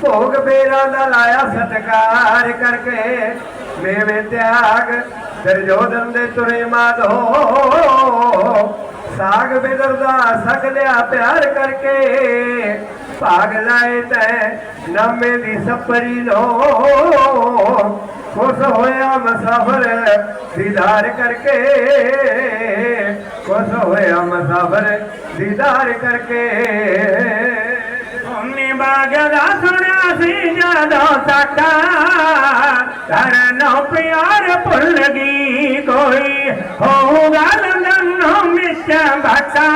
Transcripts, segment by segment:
ਭੋਗ ਬੇਰਾ ਦਾ ਲਾਇਆ ਸਤਕਾਰ ਕਰਕੇ। ਮੇਵੇਂ ਤਿਆਗ ਦਰਜੋਦਨ ਦੇ ਤੁਰੇ ਮਾਧੋ। ਸਾਗ ਬਿਦਰ ਦਾ ਸਗ ਲਿਆ ਪਿਆਰ ਕਰਕੇ। ਭਾਗ ਲਾਏ ਤੈ ਨਾਮੇ ਦੀ ਸਪਰੀ ਨੋ ਖੁਸ਼ ਹੋਇਆ ਮਸਾਫਰ ਦੀਦਾਰ ਕਰਕੇ। ਖੁਸ਼ ਹੋਇਆ ਮਸਾਫਰ ਦੀਦਾਰ ਕਰਕੇ। ਉਹਨੇ ਬਾਗ ਦਾ ਸੁਣਿਆ ਸੀ ਜਦੋਂ ਸਾਡਾ ਕਰਨੋਂ ਪਿਆਰ ਭੁੱਲ ਗਈ ਕੋਈ ਹੋਊਗਾ ਲੰਡਨੋਂ ਮਿੱਚ ਬਾਟਾ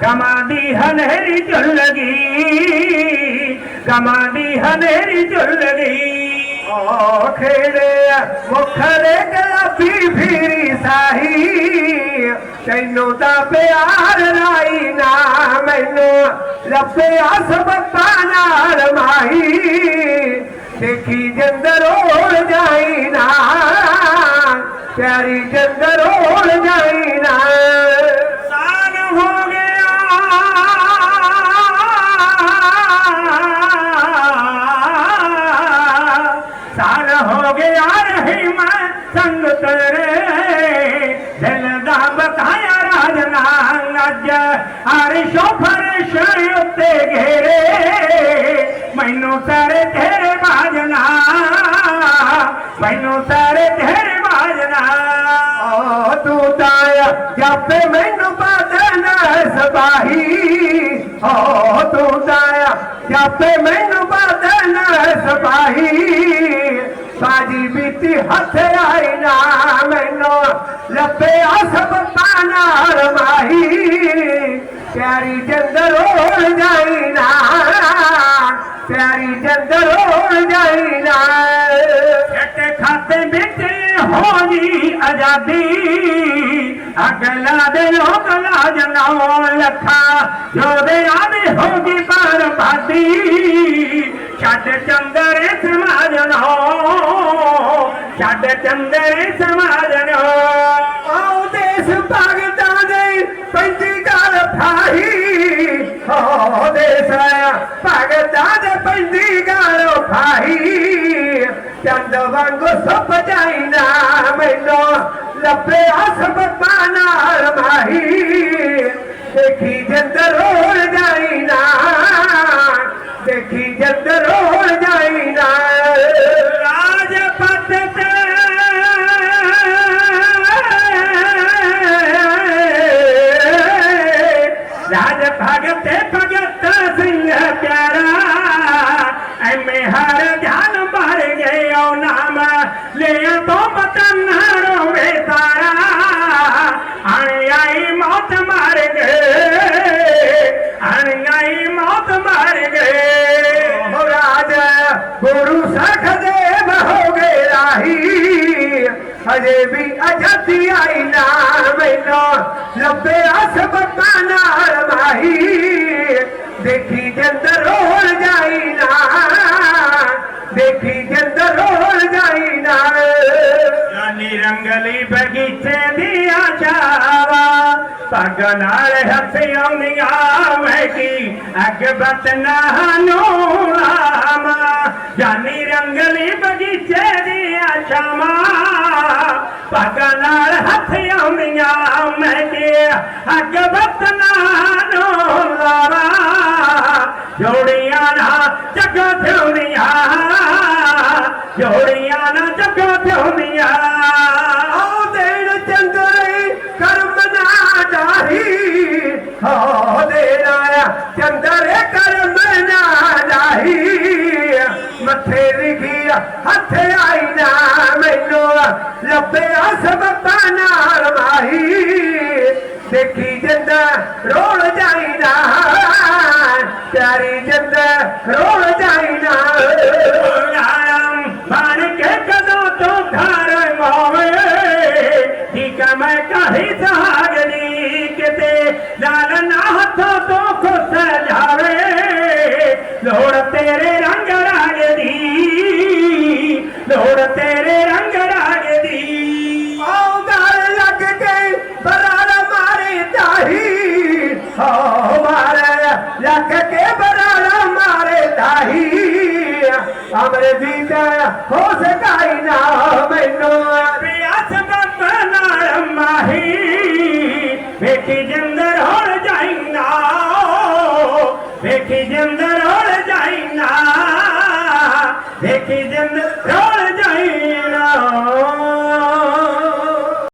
ਕਮਾਂ ਦੀ ਹਨੇਰੀ ਝੁੱਲ ਗਈ ਕਮਾਂ ਦੀ ਹਨੇਰੀ ਝੁੱਲ ਗਈ ਓ ਖੇੜੇ ਮੁਖਰੇ ਗਲਾਬੀ ਫੀਰੀ ਸਾਹੀ ਮੈਨੂੰ ਤਾਂ ਪਿਆਰ ਰਾਈ ਨਾ, ਮੈਨੂੰ ਲੱਭਿਆ ਸਬੱਬਾ ਨਾਲ ਮਾਹੀ। ਦੇਖੀ ਜੰਦਰ ਹੋਲ ਜਾਈ ਨਾ, ਪਿਆਰੀ ਜੰਦਰ ਰੋਲ ਜਾਈ ਨਾ। ਸਾਲ ਹੋ ਗਿਆ। ਸਾਲ ਹੋ ਗਿਆ ਰਹੀ ਮੈਂ ਸੰਗ ਤੇਰੇ ਦਿਲ ਦਾ ਬਕਾਇਆ ਅੱਜ ਅਰਸ਼ੋ ਫਰਸ਼ ਉੱਤੇ ਘੇਰੇ। ਮੈਨੂੰ ਸਾਰੇ ਤੇਰੇ ਬਾਜਨਾ, ਮੈਨੂੰ ਸਾਰੇ ਤੇਰੇ ਬਾਜਨਾ। ਓ ਤੂੰ ਤਾਇਆ, ਜਾਪੇ ਮੈਨੂੰ ਬਦਨਾ ਸਬਾਹੀ। ਓ ਤੂੰ ਤਾਂ ਜਾਪੇ ਮੈਨੂੰ ਬੀਤੀ ਹੱਥ ਆਈ ਨਾ ਮੈਨੂੰ, ਲੱਭਿਆ ਸਭ ਪਾਣਾ ਰਮਾਹੀ ਪਿਆਰੀ ਜੰਦਰ ਹੋਲ ਜਾਈ ਨਾ, ਪਿਆਰੀ ਜੰਦਰ ਹੋਲ ਜਾਈ ਨਾ। ਛੱਟ ਖਾਤੇ ਵਿੱਚ ਹੋ ਜੀ ਆਜ਼ਾਦੀ, ਅਗਲਾ ਦੇ ਲੋਕ ਲਾਜ ਨਾ ਲੱਖਾ ਜੋਦੇ ਆਦੇ ਹੋਗੀ ਬਰਬਾਦੀ ਛੱਡ ਚੰਦਰੇ ਸਮਾਜ ਨੋ ਛੱਡ ਚੰਦਰ ਸਮਾਜ ਆਉ ਦੇਸ ਭਗਤਾਂ ਦੇ ਪੈਂਦੀ ਗੱਲ ਫਾਹੀ। ਹੋ ਦੇਸ ਭਗਤਾਂ ਦੇ ਪੈਂਦੀ ਗੱਲ ਫਾਹੀ। ਚੰਦ ਵਾਂਗੂ ਸੁੱਪ ਜਾਈਦਾ ਮੈਨੂੰ ਲੱਭੇ ਹਸਬ ਨਾਲ ਮਾਹੀ। ਦੇਖੀ ਜੰਦਰ ਹੋਲ ਜਾਈ ਨਾ ਦੇਖੀ ਜੰਦਰ ਐਵੇਂ ਹਰ ਜਾਨ ਮਰ ਗਏ ਉਹ ਨਾਮ ਲਿਆ ਹਜੇ ਵੀ ਅਜਤੀ ਆਈ ਨਾ ਮੈਨੂੰ। ਲੱਭੇ ਅਸਬਤਾਂ ਨਾਲ ਮਾਹੀ। ਦੇਖੀ ਜੰਦਰ ਹੋਲ ਜਾਈ ਨਾ ਦੇਖੀ ਜੰਦਰ ਹੋਲ ਜਾਈ ਨਾ ਰਾਨੀ ਰੰਗਲੀ ਬਗੀਚੇ ਦੀਆਂ ਚਾਵਾ। ਪੱਗ ਨਾਲ ਹੱਥ ਆਉਂਦੀਆਂ ਮੈਂ ਕੀ ਅੱਗ ਬਤਨਾ ਨੂੰ ਰਾਮਾ ਜਾਨੀ ਰੰਗਲੀ ਬਗੀਚੇ ਦੀਆਂ ਚਾਵਾ। ਪੱਗ ਨਾਲ ਹੱਥ ਆਉਂਦੀਆਂ, ਮੈਂ ਕੀ ਅੱਗ ਬਤਨਾ ਨੂੰ ਰਾਮਾ ਜੋੜੀਆਂ ਨਾ ਜਗਾ ਥਿਉਂਦੀਆਂ, ਜੋੜੀਆਂ ਨਾ ਜਗਾ ਥਿਉਂਦੀਆਂ। ਆਉ ਦੇਣ ਚੰਦਰੇ ਕਰਮ ਨਾ ਜਾਹੀ ਹੋ ਦੇਣਾ ਚੰਦਰੇ ਕਰਮ ਨਾ ਜਾਹੀ। ਮੱਥੇ ਲਿਖੀ ਹੱਥ ਆਈ ਨਾ ਮੈਨੂੰ। ਲੱਭੇ ਸਬਤਾਂ ਨਾਲ ਮਾਹੀ। ਦੇਖੀ ਜੰਦ ਰੋਲ ਜਾਈ ਨਾ। ਪਿਆਰੀ ਜੰਦ ਰੋਲ ਜਾਈ ਨਾ। लख के मे दीजाह माही मेठी जिंदर हुआ मेखी जिंदर जाइना बेटी जिंद